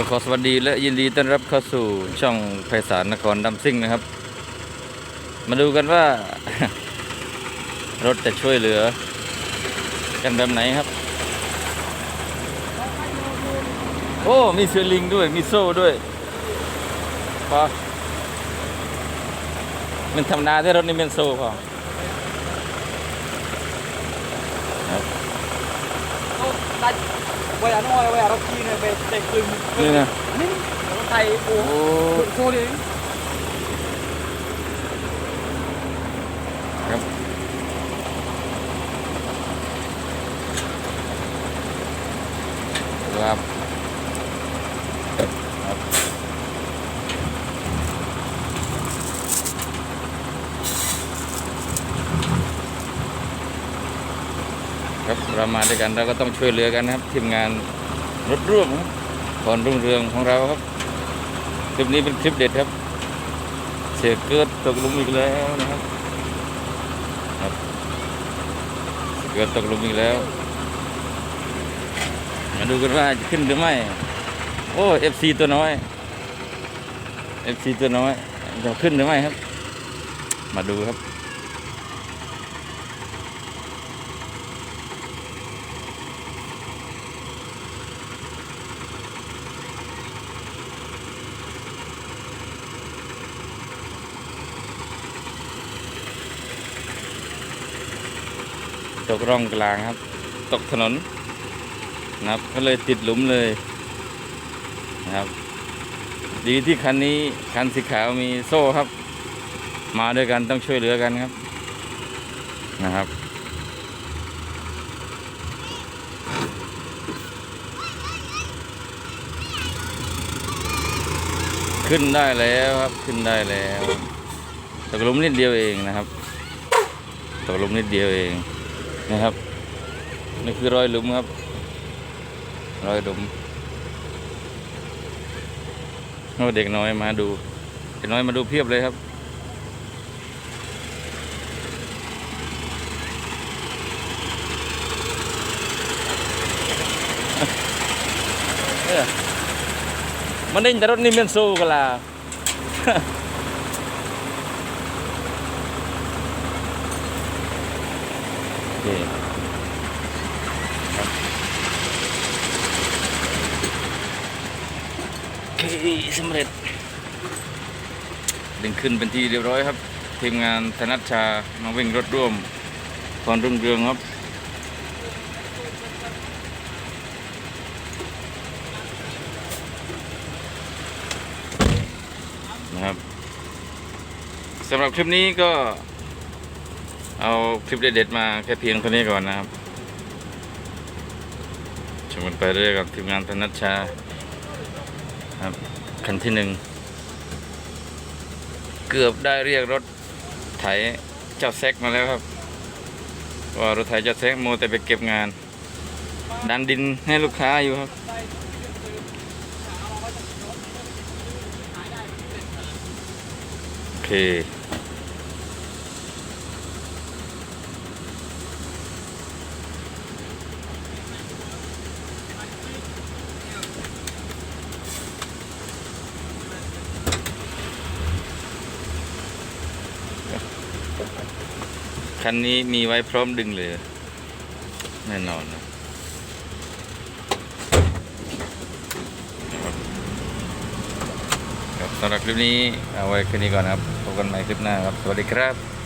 ก็ขอสวัสดีและยินดีต้อนรับเข้าสู่ช่องไพศาลนครดำซิ่งนะครับ มาดูกันว่า รถจะช่วยเหลือ กันแบบไหนครับ โอ้ มีเสือลิงด้วย มีโซ่ด้วยพอมันทำนาที่รถนี่เป็นโซ่พอ ได้เวลาน้อยเวลาเราขี่เนี่ยไปเด็กลึงนี่นะนี่รถไทยโอ้โอ้โหเลย ครับครับครับ ครับเรามาด้วยกันเราก็ต้องช่วยเหลือกันนะครับทีมงานรถร่วมพรรุ่งเรืองของเราครับคลิปนี้เป็นคลิปเด็ดครับ เสียเกิดตกลุมอีกแล้วนะครับครับเสียเกิดตกลุมอีกแล้วมาดูกันว่าจะขึ้นหรือไม่โอ้เอฟซีตัวน้อยเอฟซีตัวน้อยจะขึ้นหรือไม่ครับ มาดูครับ ตกร่องกลางครับ ตกถนนนะครับก็เลยติดหลุมเลยนะครับ ดีที่คันนี้คันสีขาวมีโซ่ครับ มาด้วยกันต้องช่วยเหลือกันครับนะครับขึ้นได้แล้วครับขึ้นได้แล้วตกลุมนิดเดียวเองนะครับตกลุมนิดเดียวเอง นะครับนี่คือรอยหลุมครับ รอยหลุมโอ้เด็กน้อยมาดูเด็กน้อยมาดูเพียบเลยครับมันได้ยินแต่รถนี่มันสู้กันละ โอเคโอเคสำเร็จ ดึงขึ้นเป็นที่เรียบร้อยครับ ทีมงานธนัชชามาวิ่งรถร่วมพรรุ่งเรืองครับนะครับสำหรับคลิปนี้ก็ เอาคลิปเด็ดๆมาแค่เพียงเท่านี้ก่อนนะครับชมกันไปเรื่อยกับทีมงานธนัชชาครับคันที่หนึ่งเกือบได้เรียกรถไถเจ้าแซกมาแล้วครับว่ารถไถเจ้าแซกโมแต่ไปเก็บงาน ดันดินให้ลูกค้าอยู่ครับโอเค คันนี้มีไว้พร้อมดึงเลยแน่นอนนะครับสำหรับคลิปนี้เอาไว้แค่นี้ก่อนครับพบกันใหม่คลิปหน้าครับ สวัสดีครับ